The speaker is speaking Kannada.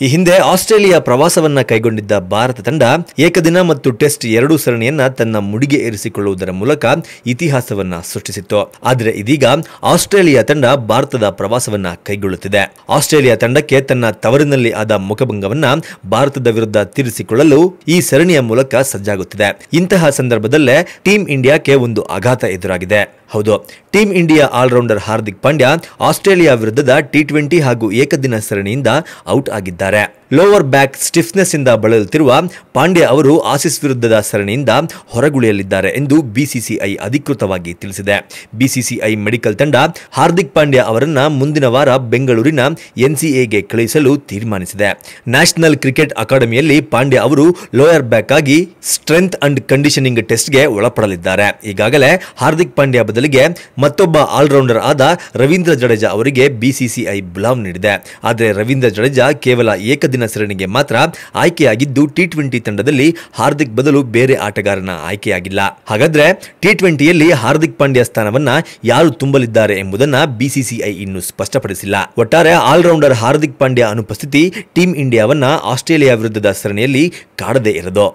ಈ ಹಿಂದೆ ಆಸ್ಟ್ರೇಲಿಯಾ ಪ್ರವಾಸವನ್ನ ಕೈಗೊಂಡಿದ್ದ ಭಾರತ ತಂಡ ಏಕದಿನ ಮತ್ತು ಟೆಸ್ಟ್ ಎರಡೂ ಸರಣಿಯನ್ನ ತನ್ನ ಮುಡಿಗೆ ಏರಿಸಿಕೊಳ್ಳುವುದರ ಮೂಲಕ ಇತಿಹಾಸವನ್ನ ಸೃಷ್ಟಿಸಿತ್ತು. ಆದರೆ ಇದೀಗ ಆಸ್ಟ್ರೇಲಿಯಾ ತಂಡ ಭಾರತದ ಪ್ರವಾಸವನ್ನ ಕೈಗೊಳ್ಳುತ್ತಿದೆ. ಆಸ್ಟ್ರೇಲಿಯಾ ತಂಡಕ್ಕೆ ತನ್ನ ತವರಿನಲ್ಲಿ ಆದ ಮುಖಭಂಗವನ್ನ ಭಾರತದ ವಿರುದ್ಧ ತೀರಿಸಿಕೊಳ್ಳಲು ಈ ಸರಣಿಯ ಮೂಲಕ ಸಜ್ಜಾಗುತ್ತಿದೆ. ಇಂತಹ ಸಂದರ್ಭದಲ್ಲೇ ಟೀಂ ಇಂಡಿಯಾಕ್ಕೆ ಒಂದು ಆಘಾತ ಎದುರಾಗಿದೆ. ಹೌದು. Team India allrounder Hardik Pandya Australia ವಿರುದ್ಧದ ಟಿ ಟ್ವೆಂಟಿ ಹಾಗೂ ಏಕದಿನ ಸರಣಿಯಿಂದ ಔಟ್ ಆಗಿದ್ದಾರೆ. ಲೋವರ್ ಬ್ಯಾಕ್ ಸ್ಟಿಫ್ನೆಸ್ ಇಂದ ಬಳಲುತ್ತಿರುವ ಪಾಂಡ್ಯ ಅವರು ಆಸಿಸ್ ವಿರುದ್ಧದ ಸರಣಿಯಿಂದ ಹೊರಗುಳಿಯಲಿದ್ದಾರೆ ಎಂದು ಬಿಸಿಸಿಐ ಅಧಿಕೃತವಾಗಿ ತಿಳಿಸಿದೆ. ಬಿಸಿಸಿಐ ಮೆಡಿಕಲ್ ತಂಡ ಹಾರ್ದಿಕ್ ಪಾಂಡ್ಯ ಅವರನ್ನ ಮುಂದಿನ ವಾರ ಬೆಂಗಳೂರಿನ ಎನ್ಸಿಎಗೆ ಕಳುಹಿಸಲು ತೀರ್ಮಾನಿಸಿದೆ. ನ್ಯಾಷನಲ್ ಕ್ರಿಕೆಟ್ ಅಕಾಡೆಮಿಯಲ್ಲಿ ಪಾಂಡ್ಯ ಅವರು ಲೋಯರ್ ಬ್ಯಾಕ್ ಆಗಿ ಸ್ಟ್ರೆಂತ್ ಅಂಡ್ ಕಂಡೀಷನಿಂಗ್ ಟೆಸ್ಟ್ಗೆ ಒಳಪಡಲಿದ್ದಾರೆ. ಈಗಾಗಲೇ ಹಾರ್ದಿಕ್ ಪಾಂಡ್ಯ ಬದಲಿಗೆ ಮತ್ತೊಬ್ಬ ಆಲ್ರೌಂಡರ್ ಆದ ರವೀಂದ್ರ ಜಡೇಜಾ ಅವರಿಗೆ ಬಿಸಿಸಿಐ ಬುಲಾವ್ ನೀಡಿದೆ. ಆದರೆ ರವೀಂದ್ರ ಜಡೇಜಾ ಕೇವಲ ಏಕದಿನ ಸರಣಿಗೆ ಮಾತ್ರ ಆಯ್ಕೆಯಾಗಿದ್ದು ಟಿ ಟ್ವೆಂಟಿ ತಂಡದಲ್ಲಿ ಹಾರ್ದಿಕ್ ಬದಲು ಬೇರೆ ಆಟಗಾರನ ಆಯ್ಕೆಯಾಗಿಲ್ಲ. ಹಾಗಾದ್ರೆ ಟಿ ಟ್ವೆಂಟಿಯಲ್ಲಿ ಹಾರ್ದಿಕ್ ಪಾಂಡ್ಯ ಸ್ಥಾನವನ್ನ ಯಾರು ತುಂಬಲಿದ್ದಾರೆ ಎಂಬುದನ್ನ ಬಿಸಿಸಿಐ ಇನ್ನು ಸ್ಪಷ್ಟಪಡಿಸಿಲ್ಲ. ಒಟ್ಟಾರೆ ಆಲ್ರೌಂಡರ್ ಹಾರ್ದಿಕ್ ಪಾಂಡ್ಯ ಅನುಪಸ್ಥಿತಿ ಟೀಂ ಇಂಡಿಯಾವನ್ನ ಆಸ್ಟ್ರೇಲಿಯಾ ವಿರುದ್ಧದ ಸರಣಿಯಲ್ಲಿ ಕಾಡದೇ ಇರದು.